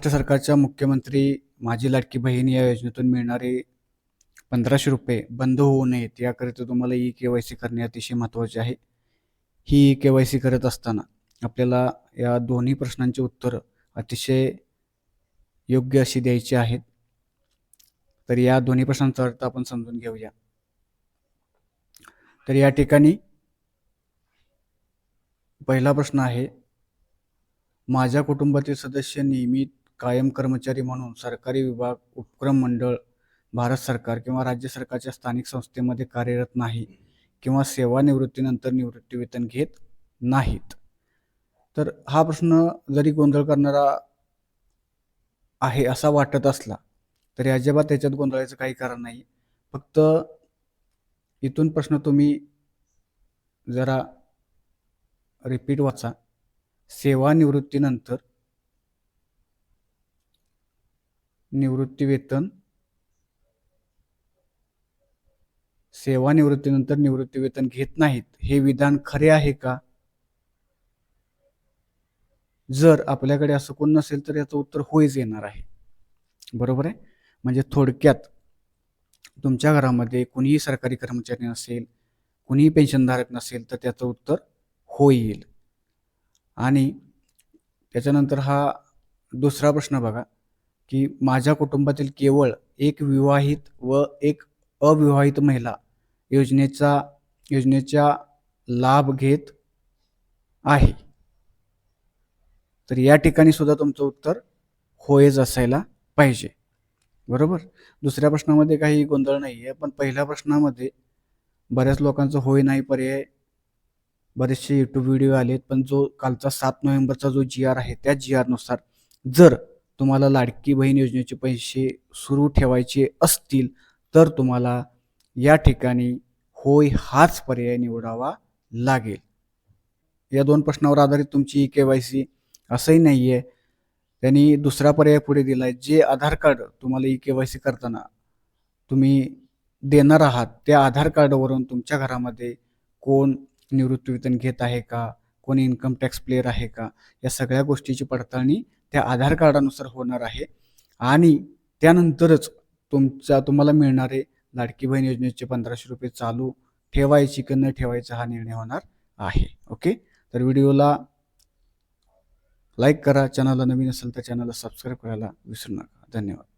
महाराष्ट्र सरकारच्या मुख्यमंत्री माझी लाडकी बहीण या योजनेतून मिळणारे पंधराशे रुपये बंद होऊ नयेत याकरिता तुम्हाला ई के वाय सी करणे अतिशय महत्त्वाचे आहे. ही ई के वाय सी करत असताना आपल्याला या दोन्ही प्रश्नांची उत्तरं अतिशय योग्य अशी द्यायची आहेत. तर या दोन्ही प्रश्नांचा अर्थ आपण समजून घेऊया. तर या ठिकाणी पहिला प्रश्न आहे माझ्या कुटुंबातील सदस्य नियमित कायम कर्मचारी म्हणून सरकारी विभाग उपक्रम मंडळ भारत सरकार किंवा राज्य सरकारच्या स्थानिक संस्थेमध्ये कार्यरत नाही किंवा सेवानिवृत्तीनंतर निवृत्तीवेतन घेत नाहीत. तर हा प्रश्न जरी गोंधळ करणारा आहे असा वाटत असला तरी अजिबात त्याच्यात गोंधळाचं काही कारण नाही. फक्त इथून प्रश्न तुम्ही जरा रिपीट वाचा. सेवानिवृत्तीनंतर निवृत्तीवेतन सेवानिवृत्तीनंतर निवृत्तीवेतन घेत नाहीत हे विधान खरे आहे का? जर आपल्याकडे असं कोण नसेल तर याचं उत्तर होईच येणार आहे. बरोबर आहे? म्हणजे थोडक्यात तुमच्या घरामध्ये कुणीही सरकारी कर्मचारी नसेल कुणीही पेन्शनधारक नसेल तर त्याचं उत्तर हो येईल आणि त्याच्यानंतर हा दुसरा प्रश्न बघा. की माझ्या कुटुंबातील केवळ एक विवाहित व एक अविवाहित महिला योजनेचा योजनेचा लाभ घेत आहे. तर या ठिकाणी सुद्धा तुमचं उत्तर होयच असायला पाहिजे. बरोबर? दुसऱ्या प्रश्नामध्ये काही गोंधळ नाही आहे पण पहिल्या प्रश्नामध्ये बऱ्याच लोकांचं होय नाही पर्याय. बरेचसे यूट्यूब व्हिडिओ आलेत पण जो कालचा सात नोव्हेंबरचा जो जी आर आहे त्या जी आरनुसार जर तुम्हाला लाडकी बहीण योजनेचे पैसे सुरू ठेवायचे असतील तर तुम्हाला या ठिकाणी होय हाच पर्याय निवडावा लागेल. या दोन प्रश्नावर आधारित तुमची ई के वाय सी असंही नाही आहे त्यांनी दुसरा पर्याय पुढे दिला आहे जे आधार कार्ड तुम्हाला ई के वाय सी करताना तुम्ही देणार आहात त्या आधार कार्डवरून तुमच्या घरामध्ये कोण निवृत्तीवेतन घेत आहे का? कोणी इन्कम टॅक्स प्लेअर आहे का? या सगळ्या गोष्टीची पडताळणी त्या आधार कार्डानुसार होणार आहे. आणि त्यानंतरच तुमचा तुम्हाला मिळणारे लाडकी बहीण योजनेचे पंधराशे रुपये चालू ठेवायची की न ठेवायचा हा निर्णय होणार आहे. ओके तर व्हिडिओला लाईक करा. चॅनलला नवीन असेल तर चॅनलला सबस्क्राईब करायला विसरू नका. धन्यवाद.